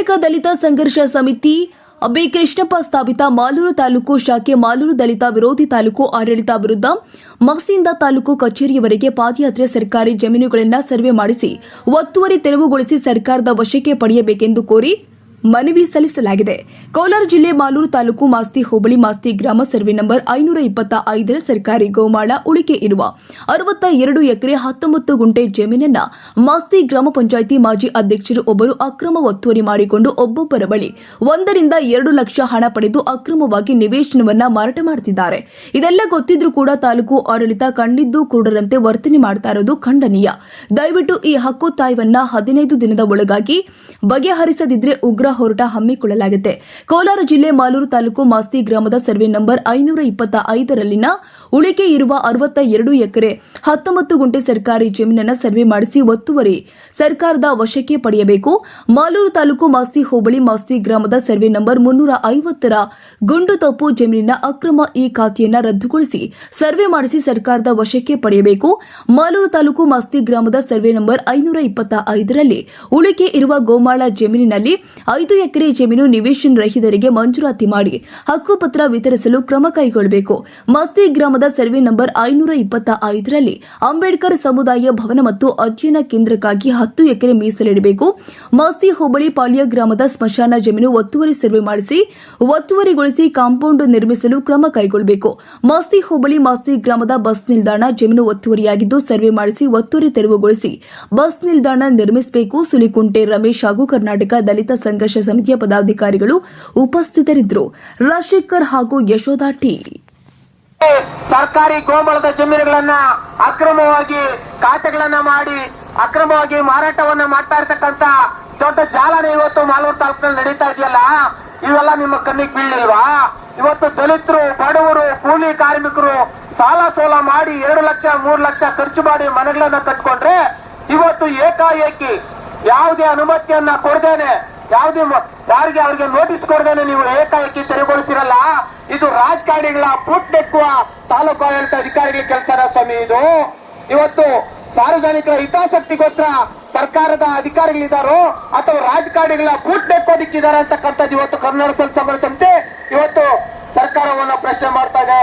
ಕರ್ನಾಟಕ ದಲಿತ ಸಂಘರ್ಷ ಸಮಿತಿ ಬಿ ಕೃಷ್ಣಪ್ಪ ಸ್ಥಾಪಿತ ಮಾಲೂರು ತಾಲೂಕು ಶಾಖೆ ಮಾಲೂರು ದಲಿತ ವಿರೋಧಿ ತಾಲೂಕು ಆಡಳಿತ ವಿರುದ್ಧ ಮಕ್ಸಿಂದ ತಾಲೂಕು ಕಚೇರಿಯವರೆಗೆ ಪಾದಯಾತ್ರೆ ಸರ್ಕಾರಿ ಜಮೀನುಗಳನ್ನು ಸರ್ವೆ ಮಾಡಿಸಿ ಒತ್ತುವರಿ ತೆರವುಗೊಳಿಸಿ ಸರ್ಕಾರದ ವಶಕ್ಕೆ ಪಡೆಯಬೇಕೆಂದು ಕೋರಿ ಮನವಿ ಸಲ್ಲಿಸಲಾಗಿದೆ. ಕೋಲಾರ ಜಿಲ್ಲೆ ಮಾಲೂರು ತಾಲೂಕು ಮಾಸ್ತಿ ಹೋಬಳಿ ಮಾಸ್ತಿ ಗ್ರಾಮ ಸರ್ವೆ ನಂಬರ್ ಐನೂರ ಇಪ್ಪತ್ತ ಐದರ ಸರ್ಕಾರಿ ಗೋಮಾಳ ಉಳಿಕೆ ಇರುವ ಅರವತ್ತ ಎರಡು ಎಕರೆ ಹತ್ತೊಂಬತ್ತು ಗುಂಟೆ ಜಮೀನನ್ನ ಮಾಸ್ತಿ ಗ್ರಾಮ ಪಂಚಾಯಿತಿ ಮಾಜಿ ಅಧ್ಯಕ್ಷರು ಒಬ್ಬರು ಅಕ್ರಮ ಒತ್ತುವರಿ ಮಾಡಿಕೊಂಡು ಒಬ್ಬೊಬ್ಬರ ಬಳಿ ಒಂದರಿಂದ ಎರಡು ಲಕ್ಷ ಹಣ ಪಡೆದು ಅಕ್ರಮವಾಗಿ ನಿವೇಶನವನ್ನ ಮಾರಾಟ ಮಾಡುತ್ತಿದ್ದಾರೆ ಇದೆಲ್ಲ ಗೊತ್ತಿದ್ರೂ ಕೂಡ ತಾಲೂಕು ಆಡಳಿತ ಕಂಡಿದ್ದು ಕುರುಡರಂತೆ ವರ್ತನೆ ಮಾಡ್ತಾ ಇರೋದು ಖಂಡನೀಯ. ದಯವಿಟ್ಟು ಈ ಹಕ್ಕು ತಾಯವನ್ನ ಹದಿನೈದು ದಿನದ ಒಳಗಾಗಿ ಬಗೆಹರಿಸದಿದ್ರೆ ಉಗ್ರ ಹೋರಾಟ ಹಮ್ಮಿಕೊಳ್ಳಲಾಗಿದೆ. ಕೋಲಾರ ಜಿಲ್ಲೆ ಮಾಲೂರು ತಾಲೂಕು ಮಾಸ್ತಿ ಗ್ರಾಮದ ಸರ್ವೆ ನಂಬರ್ ಐನೂರ ಇಪ್ಪತ್ತ ಐದರಲ್ಲಿನ ಉಳಿಕೆ ಇರುವ ಅರವತ್ತ ಎರಡು ಎಕರೆ ಹತ್ತೊಂಬತ್ತು ಗುಂಟೆ ಸರ್ಕಾರಿ ಜಮೀನನ್ನ ಸರ್ವೆ ಮಾಡಿಸಿ ಒತ್ತುವರಿ ಸರ್ಕಾರದ ವಶಕ್ಕೆ ಪಡೆಯಬೇಕು. ಮಾಲೂರು ತಾಲೂಕು ಮಾಸ್ತಿ ಹೋಬಳಿ ಮಾಸ್ತಿ ಗ್ರಾಮದ ಸರ್ವೆ ನಂಬರ್ ಮುನ್ನೂರ ಐವತ್ತರ ಗುಂಡು ತಪ್ಪು ಜಮೀನಿನ ಅಕ್ರಮ ಈ ಖಾತೆಯನ್ನು ರದ್ದುಗೊಳಿಸಿ ಸರ್ವೆ ಮಾಡಿಸಿ ಸರ್ಕಾರದ ವಶಕ್ಕೆ ಪಡೆಯಬೇಕು. ಮಾಲೂರು ತಾಲೂಕು ಮಾಸ್ತಿ ಗ್ರಾಮದ ಸರ್ವೆ ನಂಬರ್ ಐನೂರ ಇಪ್ಪತ್ತ ಐದರಲ್ಲಿ ಉಳಿಕೆ ಇರುವ ಗೋಮಾಳ ಜಮೀನಿನಲ್ಲಿ ಐದು ಎಕರೆ ಜಮೀನು ನಿವೇಶನ ರಹಿತರಿಗೆ ಮಂಜೂರಾತಿ ಮಾಡಿ ಹಕ್ಕುಪತ್ರ ವಿತರಿಸಲು ಕ್ರಮ ಕೈಗೊಳ್ಳಬೇಕು. ಮಸ್ತಿ ಗ್ರಾಮದ ಸರ್ವೆ ನಂಬರ್ ಐನೂರ ಇಪ್ಪತ್ತ ಐದರಲ್ಲಿ ಅಂಬೇಡ್ಕರ್ ಸಮುದಾಯ ಭವನ ಮತ್ತು ಅಧ್ಯಯನ ಕೇಂದ್ರಕ್ಕಾಗಿ ಹತ್ತು ಎಕರೆ ಮೀಸಲಿಡಬೇಕು. ಮಸ್ತಿ ಹೋಬಳಿ ಪಾಳ್ಯ ಗ್ರಾಮದ ಸ್ಮಶಾನ ಜಮೀನು ಒತ್ತುವರಿ ಸರ್ವೆ ಮಾಡಿಸಿ ಒತ್ತುವರಿಗೊಳಿಸಿ ಕಾಂಪೌಂಡ್ ನಿರ್ಮಿಸಲು ಕ್ರಮ ಕೈಗೊಳ್ಳಬೇಕು. ಮಸ್ತಿ ಹೋಬಳಿ ಮಾಸ್ತಿ ಗ್ರಾಮದ ಬಸ್ ನಿಲ್ದಾಣ ಜಮೀನು ಒತ್ತುವರಿಯಾಗಿದ್ದು ಸರ್ವೆ ಮಾಡಿಸಿ ಒತ್ತುವರಿ ತೆರವುಗೊಳಿಸಿ ಬಸ್ ನಿಲ್ದಾಣ ನಿರ್ಮಿಸಬೇಕು. ಸುಲಿಕುಂಟೆ ರಮೇಶ್ ಹಾಗೂ ಕರ್ನಾಟಕ ದಲಿತ ಸಂಘರ್ಷ ಸಮಿತಿಯ ಪದಾಧಿಕಾರಿಗಳು ಉಪಸ್ಥಿತರಿದ್ದರು. ರಾಜಶೇಖರ್ ಹಾಗೂ ಯಶೋಧ ಟಿ. ಸರ್ಕಾರಿ ಗೋಮಳದ ಜಮೀನುಗಳನ್ನ ಅಕ್ರಮವಾಗಿ ಖಾತೆಗಳನ್ನ ಮಾಡಿ, ಅಕ್ರಮವಾಗಿ ಮಾರಾಟವನ್ನ ಮಾಡ್ತಾ ಇರ್ತಕ್ಕಂತ ದೊಡ್ಡ ಜಾಲನೆ ಇವತ್ತು ಮಾಲೂರು ತಾಲೂಕಿನಲ್ಲಿ ನಡೀತಾ ಇದೆಯಲ್ಲ? ಇವೆಲ್ಲ ನಿಮ್ಮ ಕಣ್ಣಿಗೆ ಬೀಳಲಿಲ್ವಾ? ಇವತ್ತು ದಲಿತರು, ಬಡವರು, ಕೂಲಿ ಕಾರ್ಮಿಕರು ಸಾಲ ಸೋಲ ಮಾಡಿ ಎರಡು ಲಕ್ಷ, ಮೂರು ಲಕ್ಷ ಖರ್ಚು ಮಾಡಿ ಮನೆಗಳನ್ನ ಕಟ್ಕೊಂಡ್ರೆ ಇವತ್ತು ಏಕಾಏಕಿ ಯಾವುದೇ ಅನುಮತಿಯನ್ನ ಕೊಡದೇನೆ ಯಾವುದೇ ಯಾರಿಗೆ ಅವ್ರಿಗೆ ನೋಟಿಸ್ ಕೊಡದೇನೆ ನೀವು ಏಕಾಏಕಿ ತೆರೆಗೊಳಿಸಿರಲ್ಲ ಇದು ರಾಜಕಾರಣಿಗಳ ಪುಟ್ ನೆಕ್ಕುವ ತಾಲೂಕು ಆಡಳಿತ ಅಧಿಕಾರಿಗಳ ಕೆಲಸನ ಸ್ವಾಮಿ ಇದು. ಇವತ್ತು ಸಾರ್ವಜನಿಕರ ಹಿತಾಸಕ್ತಿಗೋಸ್ಕರ ಸರ್ಕಾರದ ಅಧಿಕಾರಿಗಳಿದ್ದಾರೋ ಅಥವಾ ರಾಜಕಾರಣಿಗಳ ಪುಟ್ ನೆಕ್ಕೋದಿಕ್ಕಿದ್ದಾರೆ ಅಂತಕ್ಕಂಥದ್ದು ಇವತ್ತು ಕರ್ನಾಟಕ ಸಂಘ ಸಂಸ್ಥೆ ಇವತ್ತು ಸರ್ಕಾರವನ್ನು ಪ್ರಶ್ನೆ ಮಾಡ್ತಾ ಇದೆ.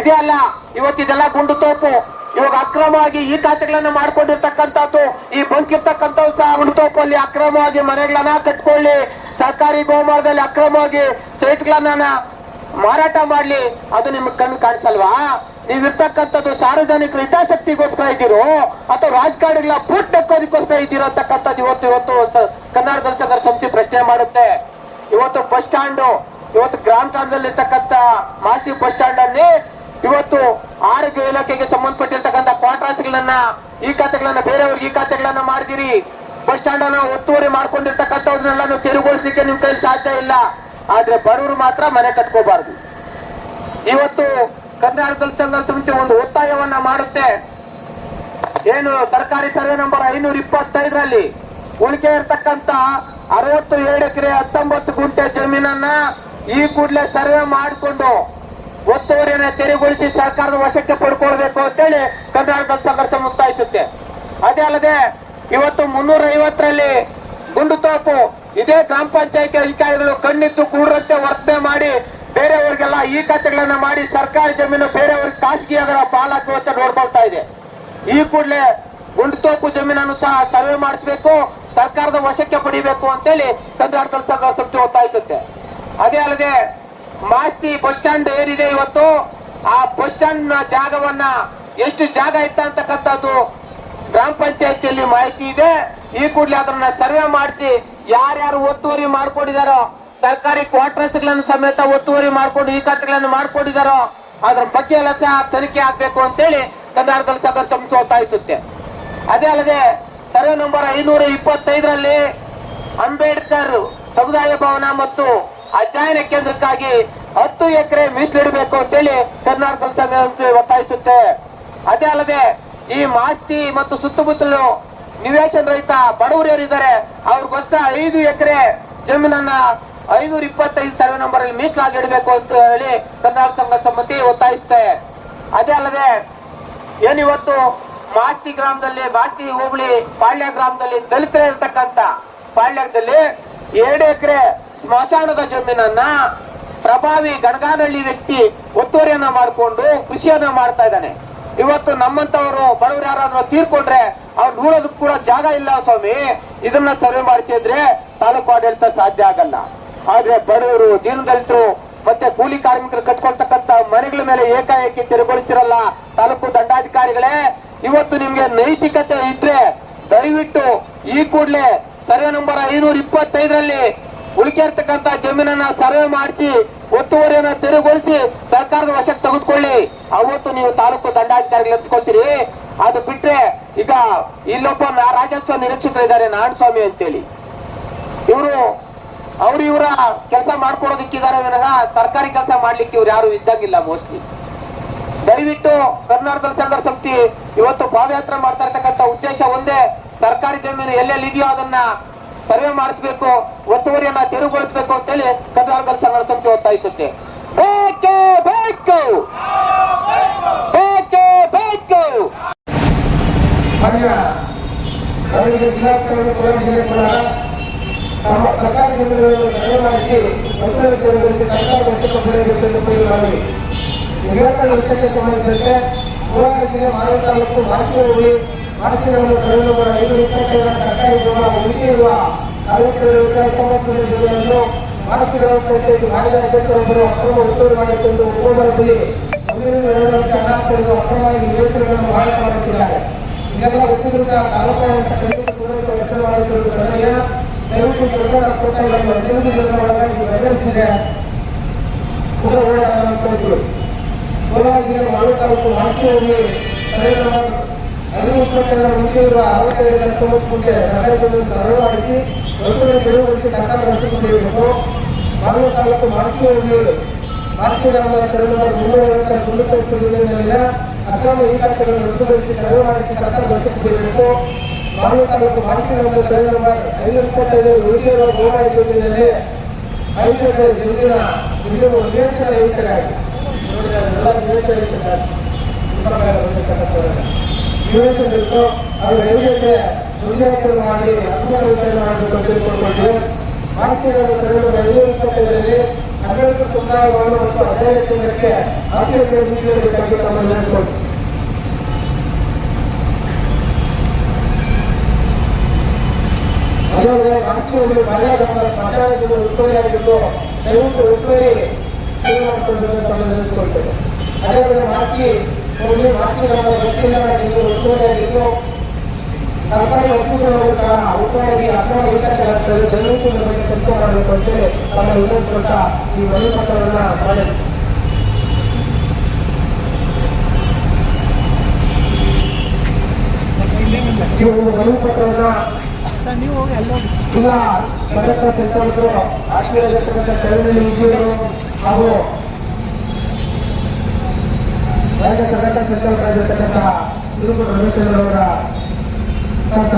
ಇದೇ ಅಲ್ಲ, ಇವತ್ತು ಇದೆಲ್ಲ ಗುಂಡು ತೋಪು. ಇವಾಗ ಅಕ್ರಮವಾಗಿ ಈ ಖಾತೆಗಳನ್ನ ಮಾಡ್ಕೊಂಡಿರ್ತಕ್ಕಂಥದ್ದು, ಈ ಬಂಕಿರ್ತಕ್ಕಂಥವು ಸಹ ಗುಂಡು ತೋಪಲ್ಲಿ ಅಕ್ರಮವಾಗಿ ಮನೆಗಳನ್ನ ಕಟ್ಕೊಳ್ಳಿ. ಸರ್ಕಾರಿ ಗೋಮಾರದಲ್ಲಿ ಅಕ್ರಮವಾಗಿ ಸೈಟ್ಗಳನ್ನ ಮಾರಾಟ ಮಾಡ್ಲಿ. ಅದು ನಿಮ್ಗೆ ಕಣ್ಣು ಕಾಣಿಸಲ್ವಾ? ನೀವಿರ್ತಕ್ಕಂಥದ್ದು ಸಾರ್ವಜನಿಕರ ಹಿತಾಸಕ್ತಿಗೋಸ್ಕರ ಇದ್ದೀರೋ, ಅಥವಾ ರಾಜಕಾರಣಿಗಳ ಬೂಟ್ ನೆಕ್ಕೋದಕ್ಕೋಸ್ಕರ ಇದ್ದೀರೋ ಅಂತಕ್ಕಂಥದ್ದು ಇವತ್ತು ಇವತ್ತು ಕನ್ನಡ ದಲಿತರ ಸಂಸ್ಥೆ ಪ್ರಶ್ನೆ ಮಾಡುತ್ತೆ. ಇವತ್ತು ಬಸ್ ಸ್ಟ್ಯಾಂಡು, ಇವತ್ತು ಗ್ರಾಮ ಕಾಲದಲ್ಲಿ ಇರ್ತಕ್ಕಂಥ ಮಾಸಿ ಬಸ್ ಸ್ಟ್ಯಾಂಡ್ ಅಲ್ಲಿ ಇವತ್ತು ಆರೋಗ್ಯ ಇಲಾಖೆಗೆ ಸಂಬಂಧಪಟ್ಟಿರ್ತಕ್ಕಂಥ ಕ್ವಾರ್ಟರ್ಸ್ ಗಳನ್ನ ಈ ಖಾತೆಗಳನ್ನ, ಬೇರೆಯವ್ರಿಗೆ ಈ ಖಾತೆಗಳನ್ನ ಮಾಡಿದಿರಿ. ಬಸ್ ಸ್ಟ್ಯಾಂಡ್ ಅನ್ನ ಒತ್ತುವರಿ ಮಾಡ್ಕೊಂಡಿರ್ತಕ್ಕಂಥವ್ರನ್ನೆಲ್ಲ ತೆರವುಗೊಳಿಸಲಿಕ್ಕೆ ನಿಮ್ ಕೈಲಿ ಸಾಧ್ಯ ಇಲ್ಲ. ಆದ್ರೆ ಬಡವರು ಮಾತ್ರ ಮನೆ ಕಟ್ಕೋಬಾರ್ದು. ಇವತ್ತು ಕರ್ನಾಟಕ ಸಂಘ ಸಮಿತಿ ಒಂದು ಒತ್ತಾಯವನ್ನ ಮಾಡುತ್ತೆ. ಏನು ಸರ್ಕಾರಿ ಸರ್ವೆ ನಂಬರ್ ಐನೂರ ಇಪ್ಪತ್ತೈದರಲ್ಲಿ ಉಳಿಕೆ ಇರತಕ್ಕಂತ ಅರವತ್ತು ಏಳು ಎಕರೆ ಹತ್ತೊಂಬತ್ತು ಗುಂಟೆ ಜಮೀನನ್ನ ಈ ಕೂಡಲೇ ಸರ್ವೆ ಮಾಡಿಕೊಂಡು ಒತ್ತುವರಿಯನ್ನ ತೆರವುಗೊಳಿಸಿ ಸರ್ಕಾರದ ವಶಕ್ಕೆ ಪಡ್ಕೊಳ್ಬೇಕು ಅಂತೇಳಿ ಕರ್ನಾಟಕ ಸಂಘರ್ಷ ಮುಕ್ತಾಯಿಸುತ್ತೆ. ಅದೇ ಅಲ್ಲದೆ, ಇವತ್ತು ಮುನ್ನೂರ ಐವತ್ತರಲ್ಲಿ ಗುಂಡುತೋಪು ಇದೇ ಗ್ರಾಮ ಪಂಚಾಯತಿ ಅಧಿಕಾರಿಗಳು ಕಣ್ಣಿದ್ದು ಕೂಡರಂತೆ ವರ್ತನೆ ಮಾಡಿ ಬೇರೆಯವರಿಗೆಲ್ಲ ಈ ಖಾತೆಗಳನ್ನ ಮಾಡಿ ಸರ್ಕಾರಿ ಜಮೀನು ಬೇರೆಯವ್ರಿಗೆ ಖಾಸಗಿ ಅದರ ಪಾಲಾಗುವಂತೆ ನೋಡ್ಕೊಳ್ತಾ ಇದೆ. ಈ ಕೂಡಲೇ ಗುಂಡು ತೋಪು ಜಮೀನನ್ನು ಸಹ ಸರ್ವೆ ಮಾಡಿಸಬೇಕು, ಸರ್ಕಾರದ ವಶಕ್ಕೆ ಪಡಿಬೇಕು ಅಂತೇಳಿ ಕರ್ನಾಟಕ ಸಂಘ ಸಂಸ್ಥೆ ಒತ್ತಾಯಿಸುತ್ತೆ ಅದೇ ಅಲ್ಲದೆ ಮಾಸ್ತಿ ಬಸ್ ಸ್ಟ್ಯಾಂಡ್ ಏನಿದೆ ಇವತ್ತು? ಆ ಬಸ್ ಸ್ಟ್ಯಾಂಡ್ನ ಜಾಗವನ್ನ ಎಷ್ಟು ಜಾಗ ಇತ್ತ ಅಂತಕ್ಕಂಥದ್ದು ಗ್ರಾಮ ಪಂಚಾಯತಿಯಲ್ಲಿ ಮಾಹಿತಿ ಇದೆ. ಈ ಕೂಡಲೇ ಅದನ್ನ ಸರ್ವೆ ಮಾಡಿಸಿ ಯಾರ್ಯಾರು ಒತ್ತುವರಿ ಮಾಡ್ಕೊಂಡಿದಾರೋ, ಸರ್ಕಾರಿ ಕ್ವಾರ್ಟರ್ಸ್ಗಳನ್ನು ಸಮೇತ ಒತ್ತುವರಿ ಮಾಡ್ಕೊಂಡು ಈ ಖಾತೆಗಳನ್ನು ಮಾಡ್ಕೊಂಡಿದಾರೋ, ಅದ್ರ ಬಗ್ಗೆ ಎಲ್ಲ ಸಹ ತನಿಖೆ ಆಗ್ಬೇಕು ಅಂತೇಳಿ ಕನ್ನಡದಲ್ಲಿ ಸಂಘ ಸಂಸ್ಥೆ ಒತ್ತಾಯಿಸುತ್ತೆ ಅದೇ ಅಲ್ಲದೆ ಸರ್ವೆ ನಂಬರ್ ಐನೂರ ಇಪ್ಪತ್ತೈದರಲ್ಲಿ ಅಂಬೇಡ್ಕರ್ ಸಮುದಾಯ ಭವನ ಮತ್ತು ಅಧ್ಯಯನ ಕೇಂದ್ರಕ್ಕಾಗಿ ಹತ್ತು ಎಕರೆ ಮೀಸಲಿಡಬೇಕು ಅಂತೇಳಿ ಕರ್ನಾಟಕ ಸಂಘ ಒತ್ತಾಯಿಸುತ್ತೆ. ಅದೇ ಅಲ್ಲದೆ ಈ ಮಾಸ್ತಿ ಮತ್ತು ಸುತ್ತಮುತ್ತಲು ನಿವೇಶನ ರಹಿತ ಬಡವರು ಯಾರಿದ್ದಾರೆ ಅವ್ರಿಗೋಸ್ಕರ ಐದು ಎಕರೆ ಜಮೀನನ್ನ ಐನೂರ ಇಪ್ಪತ್ತೈದು ಸರ್ವೆ ನಂಬರ್ ಅಲ್ಲಿ ಮೀಸಲಾಗಿ ಇಡಬೇಕು ಅಂತ ಹೇಳಿ ಕರ್ನಾಟಕ ಸಂಘ ಸಮಿತಿ ಒತ್ತಾಯಿಸುತ್ತೆ. ಅದೇ ಅಲ್ಲದೆ ಏನಿವತ್ತು ಮಾಸ್ತಿ ಗ್ರಾಮದಲ್ಲಿ, ಮಾಸ್ತಿ ಹೋಬಳಿ ಪಾಳ್ಯ ಗ್ರಾಮದಲ್ಲಿ ದಲಿತರೇ ಇರ್ತಕ್ಕಂತ ಪಾಳ್ಯದಲ್ಲಿ ಎರಡು ಎಕರೆ ಸ್ಮಶಾನದ ಜಮೀನನ್ನ ಪ್ರಭಾವಿ ಗಣಗಾನಹಳ್ಳಿ ವ್ಯಕ್ತಿ ಒತ್ತುವರಿಯನ್ನ ಮಾಡಿಕೊಂಡು ಕೃಷಿಯನ್ನ ಮಾಡ್ತಾ ಇದ್ದಾನೆ. ಇವತ್ತು ನಮ್ಮಂತವರು ಬಡವರು ಯಾರಾದ್ರೂ ತೀರ್ಕೊಂಡ್ರೆ ಅವ್ರು ನೋಡೋದಕ್ಕೆ ಕೂಡ ಜಾಗ ಇಲ್ಲ ಸ್ವಾಮಿ. ಇದನ್ನ ಸರ್ವೆ ಮಾಡಿಸಿದ್ರೆ ತಾಲೂಕು ಆಡಳಿತ ಸಾಧ್ಯ ಆಗಲ್ಲ. ಆದ್ರೆ ಬಡವರು, ದೀನದಲಿತರು ಮತ್ತೆ ಕೂಲಿ ಕಾರ್ಮಿಕರು ಕಟ್ಕೊಳ್ತಕ್ಕಂತ ಮನೆಗಳ ಮೇಲೆ ಏಕಾಏಕಿ ತಿರುಗೊಳಿಸಿರಲ್ಲ ತಾಲೂಕು ದಂಡಾಧಿಕಾರಿಗಳೇ, ಇವತ್ತು ನಿಮ್ಗೆ ನೈತಿಕತೆ ಇದ್ರೆ ದಯವಿಟ್ಟು ಈ ಕೂಡಲೇ ಸರ್ವೆ ನಂಬರ್ ಐನೂರ ಇಪ್ಪತ್ತೈದರಲ್ಲಿ ಉಳಿಕೆರ್ತಕ್ಕಂತ ಜಮೀನನ್ನ ಸರ್ವೆ ಮಾಡಿಸಿ, ಒತ್ತುವರಿಯನ್ನ ತೆರವುಗೊಳಿಸಿ ಸರ್ಕಾರದ ವಶಕ್ಕೆ ತೆಗೆದುಕೊಳ್ಳಿ. ಅವತ್ತು ನೀವು ತಾಲೂಕು ದಂಡಾಧಿಕಾರಿಗಳು ಎತ್ಕೊಳ್ತೀರಿ. ಅದು ಬಿಟ್ರೆ ಈಗ ಇಲ್ಲೊಬ್ಬ ರಾಜಸ್ವ ನಿರೀಕ್ಷಕರಿದ್ದಾರೆ ನಾರಾಯಣಸ್ವಾಮಿ ಅಂತೇಳಿ. ಇವರು, ಅವ್ರು ಇವರ ಕೆಲಸ ಮಾಡ್ಕೊಡೋದಕ್ಕಿದ್ದಾರೆ ವಿನಃ ಸರ್ಕಾರಿ ಕೆಲಸ ಮಾಡ್ಲಿಕ್ಕೆ ಇವ್ರು ಯಾರು ಇದ್ದಂಗಿಲ್ಲ ಮೋಸ್ಟ್ಲಿ ದಯವಿಟ್ಟು ಕರ್ನಾಟಕ ಸಂಘರ್ಷ ಸಮಿತಿ ಇವತ್ತು ಪಾದಯಾತ್ರೆ ಮಾಡ್ತಾ ಇರ್ತಕ್ಕಂಥ ಉದ್ದೇಶ ಒಂದೇ, ಸರ್ಕಾರಿ ಜಮೀನು ಎಲ್ಲೆಲ್ಲಿ ಇದೆಯೋ ಅದನ್ನ ಸರ್ವೆ ಮಾಡಿಸ್ಬೇಕು, ಒತ್ತುವರಿಯನ್ನ ತೆರವುಗೊಳಿಸಬೇಕು ಅಂತೇಳಿ ಕರ್ನಾಟಕ ಸಂಘದ ಸಂಸ್ಥೆ ಒತ್ತಾಯಿಸುತ್ತೆ ಬೇಕೇ ಬೇಕು! ಬೇಕೇ ಬೇಕು! ತಾಲೂಕು ಮಾರ್ಚಿ ಕಡಿಮೆ ನಂಬರ್ ಐದು ಇಪ್ಪತ್ತೈದರ ಸರ್ಕಾರಿ ಗೃಹ ಉಳಿಕೆ ಇರುವ ಕಾರ್ಯಕ್ರಮದ ತೊಂಬತ್ತೊಂದು ಜಿಲ್ಲೆಯನ್ನು ಮಾರ್ಚಿ ಗ್ರಾಮ ಪಂಚಾಯತ್ ಮಾಜಿ ಅಧ್ಯಕ್ಷರೊಬ್ಬರು ಅಕ್ರಮ ಒತ್ತುವರಿ ಮಾಡಿಕೊಂಡು ಉಪಮರದಲ್ಲಿ ಮುಂದಿನ ಎರಡು ವರ್ಷ ಹಣ ಕೊಡುವ ಅಕ್ರಮವಾಗಿ ನಿವೇಶನಗಳನ್ನು ಮಾರಾಟ ಮಾಡುತ್ತಿದ್ದಾರೆ. ಇದೆಲ್ಲ ಒತ್ತುಗೃತ ತಾಲೂಕು ಕೆಲಸ ಮಾಡುತ್ತಿರುವುದು ಕಡ್ಡಾಯ ದಯವಿಟ್ಟು ಸರ್ಕಾರ ಕೊಟ್ಟ ಹದಿನೈದು ಒಳಗಾಗಿ ಬೆಂಬಲಿಸಿದೆ ಕೂಡ ಹೋರಾಟ ಕೋಲಾರ ಜಿಲ್ಲೆ ಮಾಲೂರು ತಾಲೂಕು ಸರ್ವೆ ಇಪ್ಪತ್ತೆರಡು ಮುಂಚೆ ಇರುವ ಅರವತ್ತೈದು ಹತ್ತೊಂಬತ್ತು ಮುಂಚೆ ಸರ್ಕಾರಿ ಜಮೀನು ಸರ್ವೆ ಮಾಡಿಸಿ ಒತ್ತುವರಿ ತೆರವುಗೊಳಿಸಿ ಸರ್ಕಾರ ವಶಕ್ಕೆ ಮಾಲೂರು ತಾಲೂಕು ಮಾರ್ಕಿಯಲ್ಲಿ ಮಾರ್ಚಿ ಗ್ರಾಮದ ಸರ್ವೆ ನಂಬರ್ ಮುನ್ನೂರ ಗುಂಡುಕಟ್ಟು ಯೋಜನೆಯಲ್ಲಿನ ಅಕ್ರಮ ಈಗಾಟಗಳನ್ನು ರದ್ದುಗೊಳಿಸಿ ಸರ್ವೆ ಮಾಡಿಸಿ ಸರ್ಕಾರ ನೀಡಬೇಕು ಮಾಲೂರು ತಾಲೂಕು ಮಾರ್ಕಿ ಗ್ರಾಮದ ನಂಬರ್ ಐದು ಇಪ್ಪತ್ತೈದು ಇರುವ ಗೋಮಾಡಿ ಯೋಜನೆಯಲ್ಲಿ ಐದು ಎಕರೆ ಜಮೀನಿನ ಜಮೀನು ನಿವೇಶನ ರೈತರಾಗಿ ಅದೆಲ್ಲ ನಿವೇಶನ ನಿವೇಶನ ಅದು ಐದು ಎಕರೆ ಮಾಡಿ ಅನುಕೂಲ ವಿಚಾರಣೆ ಮಾಡಬೇಕು ಅಂತ ತಿಳ್ಕೊಂಡ್ಬಿಟ್ಟಿದೆ ಮಾರ್ಕೆಟ್ನಲ್ಲಿ ತಗೊಂಡು ಐನೂರ ಇಪ್ಪತ್ತೈದರಲ್ಲಿ ಹನ್ನೆರಡು ಸಮುದಾಯಗಳನ್ನು ಮತ್ತು ಹದಿನೈದು ಕೇಂದ್ರಕ್ಕೆ ಎಕರೆ ನೀಡಬೇಕಾಗಿ ತಮ್ಮನ್ನು ಹೇಳಿಕೊಂಡು ಅದಲ್ಲದೆ ರಾಷ್ಟ್ರೀಯ ಕಾರ್ಯಾಗಾರದ ಪ್ರಚಾರದಿಂದ ಉತ್ಪತ್ತಿಯಾಗಿದ್ದು ದಯವಿಟ್ಟು ಶುರು ತಮ್ಮ ತಮ್ಮನ್ನು ನೆನೆಸಿಕೊಳ್ತೇವೆ ಅದೇ ಹೋಗಿ ಗ್ರಾಮದ ವತಿಯಿಂದ ನೀವು ಉತ್ಪತ್ತಿಯಾಗಿದ್ದು ಸರ್ಕಾರಿ ಅಕ್ರಮ ಈಗಾಗಲಾಗ್ತದೆ ದಯವಿಟ್ಟು ಇದರ ಬಗ್ಗೆ ಚರ್ಚೆ ಮಾಡಬೇಕು ಅಂತೇಳಿ ತಮ್ಮ ವಿನಂತಿಕೊಳ್ತಾ ಈ ಮನವಿ ಪತ್ರವನ್ನು ಮಾಡಿದೆ ಈ ಒಂದು ಇಲ್ಲ ಚಳವಳಿ ಹಾಗೂ ರಾಜ್ಯ ಕರ್ನಾಟಕ ಸರ್ಕಾರವಾಗಿರ್ತಕ್ಕಂತಹ ತಿರುಪತಿ ರಮೇಶ್ವರ ಅವರ ಸಂತ